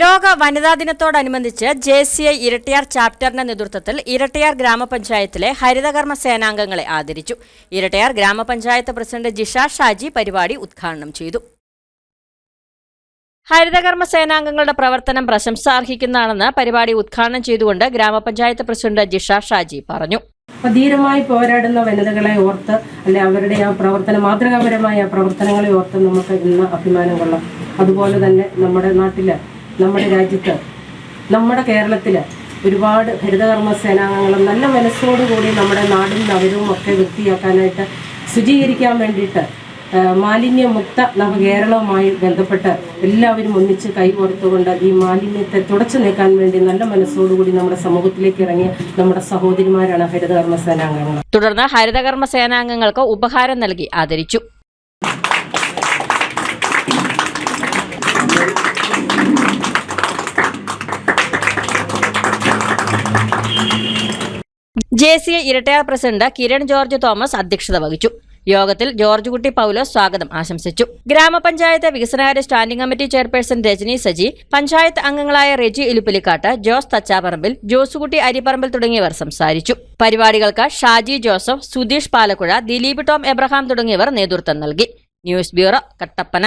ലോക വനിതാ ദിനത്തോടനുബന്ധിച്ച് ജെ സി ഐ ഇരട്ടിയാർ ചാപ്റ്ററിന്റെ നേതൃത്വത്തിൽ ഇരട്ടിയാർ ഗ്രാമപഞ്ചായത്തിലെ ഹരിതകർമ്മ സേനാംഗങ്ങളെ ആദരിച്ചു. ഇരട്ടിയാർ ഗ്രാമപഞ്ചായത്ത് പ്രസിഡന്റ് ജിഷ ഷാജി പരിപാടി ഉദ്ഘാടനം ചെയ്തു. ഹരിതകർമ്മ സേനാംഗങ്ങളുടെ പ്രവർത്തനം പ്രശംസാർഹിക്കുന്നതാണെന്ന് പരിപാടി ഉദ്ഘാടനം ചെയ്തുകൊണ്ട് ഗ്രാമപഞ്ചായത്ത് പ്രസിഡന്റ് ജിഷ ഷാജി പറഞ്ഞു. ധീരമായി പോരാടുന്ന വനിതകളെ ഓർത്ത് അല്ലെ അവരുടെ ആ പ്രവർത്തന മാതൃകാപരമായ പ്രവർത്തനങ്ങളെ ഓർത്ത് നമുക്ക് ഇന്ന് അഭിമാനം കൊള്ളാം. അതുപോലെ തന്നെ നമ്മുടെ നാട്ടിൽ നമ്മുടെ രാജ്യത്ത് നമ്മുടെ കേരളത്തിൽ ഒരുപാട് ഹരിതകർമ്മ സേനാംഗങ്ങളും നല്ല മനസ്സോടുകൂടി നമ്മുടെ നാടും നഗരവും ഒക്കെ വൃത്തിയാക്കാനായിട്ട് ശുചീകരിക്കാൻ വേണ്ടിയിട്ട് മാലിന്യമുക്ത നവകേരളവുമായി ബന്ധപ്പെട്ട് എല്ലാവരും ഒന്നിച്ച് കൈകോർത്തുകൊണ്ട് ഈ മാലിന്യത്തെ തുടച്ചു നീക്കാൻ വേണ്ടി നല്ല മനസ്സോടുകൂടി നമ്മുടെ സമൂഹത്തിലേക്ക് ഇറങ്ങിയ നമ്മുടെ സഹോദരിമാരാണ് ഹരിതകർമ്മ സേനാംഗങ്ങൾ തുടർന്ന് ഹരിതകർമ്മ സേനാംഗങ്ങൾക്ക് ഉപഹാരം നൽകി ആദരിച്ചു. J C I Erattayar president Kiran George Thomas അധ്യക്ഷത വഹിച്ചു. യോഗത്തിൽ ജോർജ് കുട്ടി പൗലോസ് സ്വാഗതം ആശംസിച്ചു. ഗ്രാമപഞ്ചായത്ത് വികസനകാര്യ standing committee chairperson Rajani Saji panchayat അംഗങ്ങളായ റെജി ഇലുപ്പലിക്കാട്ട് ജോസ് തച്ചാപറമ്പിൽ ജോസുകുട്ടി അരിപ്പറമ്പിൽ തുടങ്ങിയവർ സംസാരിച്ചു. പരിപാടികൾക്ക് ഷാജി ജോസഫ് സുധീഷ് പാലക്കുഴ ദിലീപ് ടോം എബ്രഹാം തുടങ്ങിയവർ നേതൃത്വം നൽകി. News bureau Kattappana.